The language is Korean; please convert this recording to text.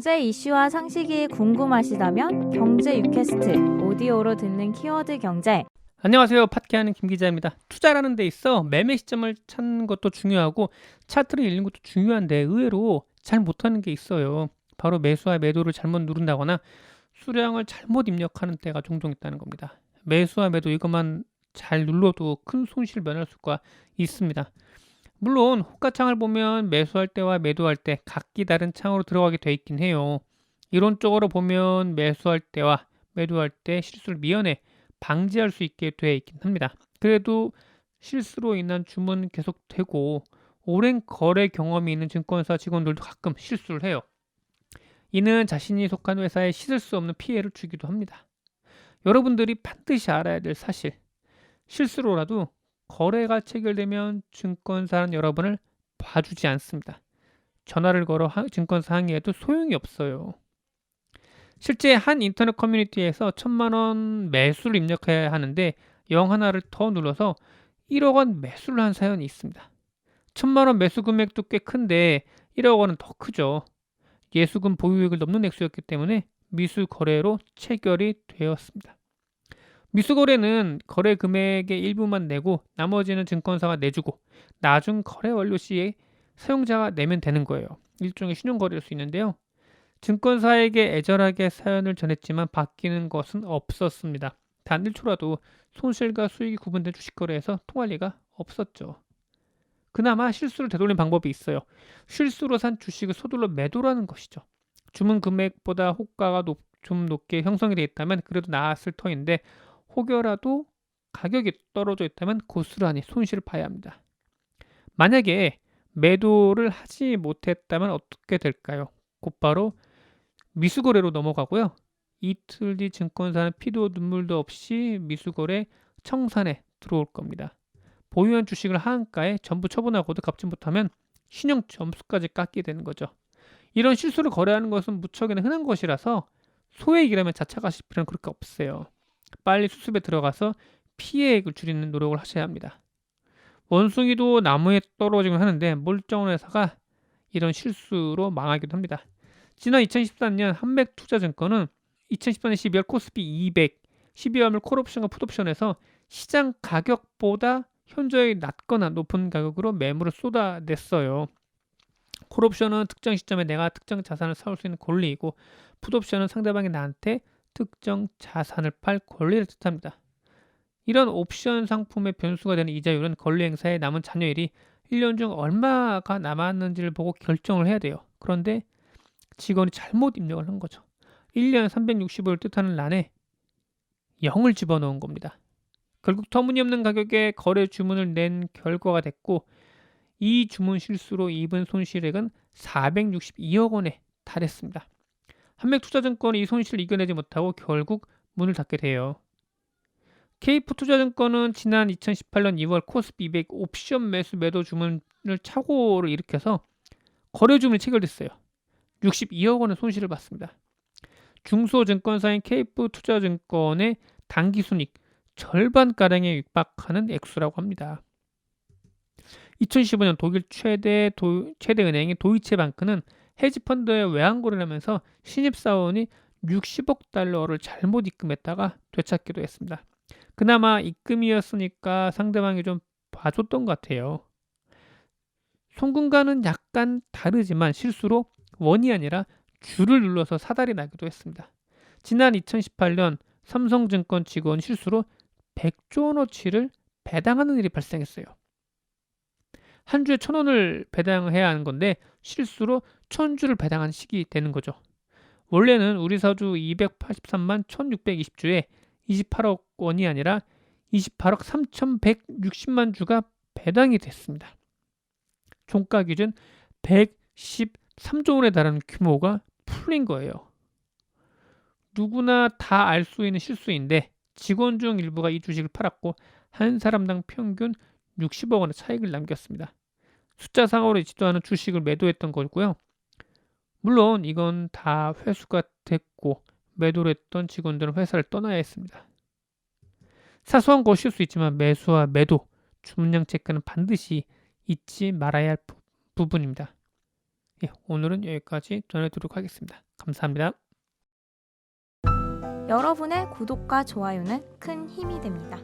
경제 이슈와 상식이 궁금하시다면 경제 유캐스트 오디오로 듣는 키워드 경제 안녕하세요. 팟캐하는 김 기자입니다. 투자라는 데 있어 매매 시점을 찾는 것도 중요하고 차트를 읽는 것도 중요한데 의외로 잘 못하는 게 있어요. 바로 매수와 매도를 잘못 누른다거나 수량을 잘못 입력하는 때가 종종 있다는 겁니다. 매수와 매도 이것만 잘 눌러도 큰 손실 면할 수가 있습니다. 물론 호가창을 보면 매수할 때와 매도할 때 각기 다른 창으로 들어가게 돼 있긴 해요. 이론적으로 보면 매수할 때와 매도할 때 실수를 미연에 방지할 수 있게 돼 있긴 합니다. 그래도 실수로 인한 주문 계속되고 오랜 거래 경험이 있는 증권사 직원들도 가끔 실수를 해요. 이는 자신이 속한 회사에 씻을 수 없는 피해를 주기도 합니다. 여러분들이 반드시 알아야 될 사실. 실수로라도 거래가 체결되면 증권사는 여러분을 봐주지 않습니다. 전화를 걸어 증권사 항의해도 소용이 없어요. 실제 한 인터넷 커뮤니티에서 천만 원 매수를 입력해야 하는데 영 하나를 더 눌러서 1억 원 매수를 한 사연이 있습니다. 천만 원 매수 금액도 꽤 큰데 1억 원은 더 크죠. 예수금 보유액을 넘는 액수였기 때문에 미수 거래로 체결이 되었습니다. 미수거래는 거래 금액의 일부만 내고 나머지는 증권사가 내주고 나중 거래 완료 시에 사용자가 내면 되는 거예요. 일종의 신용거래일 수 있는데요. 증권사에게 애절하게 사연을 전했지만 바뀌는 것은 없었습니다. 단 1초라도 손실과 수익이 구분된 주식거래에서 통할 리가 없었죠. 그나마 실수를 되돌린 방법이 있어요. 실수로 산 주식을 서둘러 매도라는 것이죠. 주문 금액보다 호가가 높, 좀 높게 형성이 되어 있다면 그래도 나았을 터인데 혹여라도 가격이 떨어져 있다면 고스란히 손실을 봐야 합니다. 만약에 매도를 하지 못했다면 어떻게 될까요? 곧바로 미수거래로 넘어가고요. 이틀 뒤 증권사는 피도 눈물도 없이 미수거래 청산에 들어올 겁니다. 보유한 주식을 하한가에 전부 처분하고도 갚지 못하면 신용 점수까지 깎게 되는 거죠. 이런 실수를 거래하는 것은 무척이나 흔한 것이라서 소액이라면 자책하실 필요는 그렇게 없어요. 빨리 수습에 들어가서 피해액을 줄이는 노력을 하셔야 합니다. 원숭이도 나무에 떨어지곤 하는데 멀쩡한 회사가 이런 실수로 망하기도 합니다. 지난 2014년 한맥투자증권은 2014년 12월 코스피 200, 12월물 콜옵션과 풋옵션에서 시장 가격보다 현저히 낮거나 높은 가격으로 매물을 쏟아냈어요. 콜옵션은 특정 시점에 내가 특정 자산을 사올 수 있는 권리이고 풋옵션은 상대방이 나한테 특정 자산을 팔 권리를 뜻합니다. 이런 옵션 상품의 변수가 되는 이자율은 권리 행사에 남은 잔여일이 1년 중 얼마가 남았는지를 보고 결정을 해야 돼요. 그런데 직원이 잘못 입력을 한 거죠. 1년 365일 뜻하는 란에 0을 집어넣은 겁니다. 결국 터무니없는 가격에 거래 주문을 낸 결과가 됐고 이 주문 실수로 입은 손실액은 462억 원에 달했습니다. 한맥투자증권이 이 손실을 이겨내지 못하고 결국 문을 닫게 돼요. 케이프투자증권은 지난 2018년 2월 코스피 200 옵션 매수 매도 주문을 착오를 일으켜서 거래 주문이 체결됐어요. 62억 원의 손실을 봤습니다. 중소증권사인 케이프투자증권의 단기순익 절반가량에 육박하는 액수라고 합니다. 2015년 독일 최대 도, 최대 은행인 도이체방크는 헤지펀드에 외환거래를 하면서 신입사원이 60억 달러를 잘못 입금했다가 되찾기도 했습니다. 그나마 입금이었으니까 상대방이 좀 봐줬던 것 같아요. 송금과는 약간 다르지만 실수로 원이 아니라 줄을 눌러서 사달이 나기도 했습니다. 지난 2018년 삼성증권 직원 실수로 100조 원어치를 배당하는 일이 발생했어요. 한 주에 천 원을 배당해야 하는 건데 실수로 천 주를 배당한 식이 되는 거죠. 원래는 우리 사주 283만 1620주에 28억 원이 아니라 28억 3160만 주가 배당이 됐습니다. 종가 기준 113조 원에 달하는 규모가 풀린 거예요. 누구나 다 알 수 있는 실수인데 직원 중 일부가 이 주식을 팔았고 한 사람당 평균 60억 원의 차익을 남겼습니다. 숫자상으로 않은 주식을 매도했던 거고요. 물론 이건 다 회수가 됐고 매도를 했던 직원들은 회사를 떠나야 했습니다. 사소한 것일 수 있지만 매수와 매도, 주문량 체크는 반드시 잊지 말아야 할 부, 분입니다 예, 오늘은 여기까지 전해드리도록 하겠습니다. 감사합니다. 여러분의 구독과 좋아요는 큰 힘이 됩니다.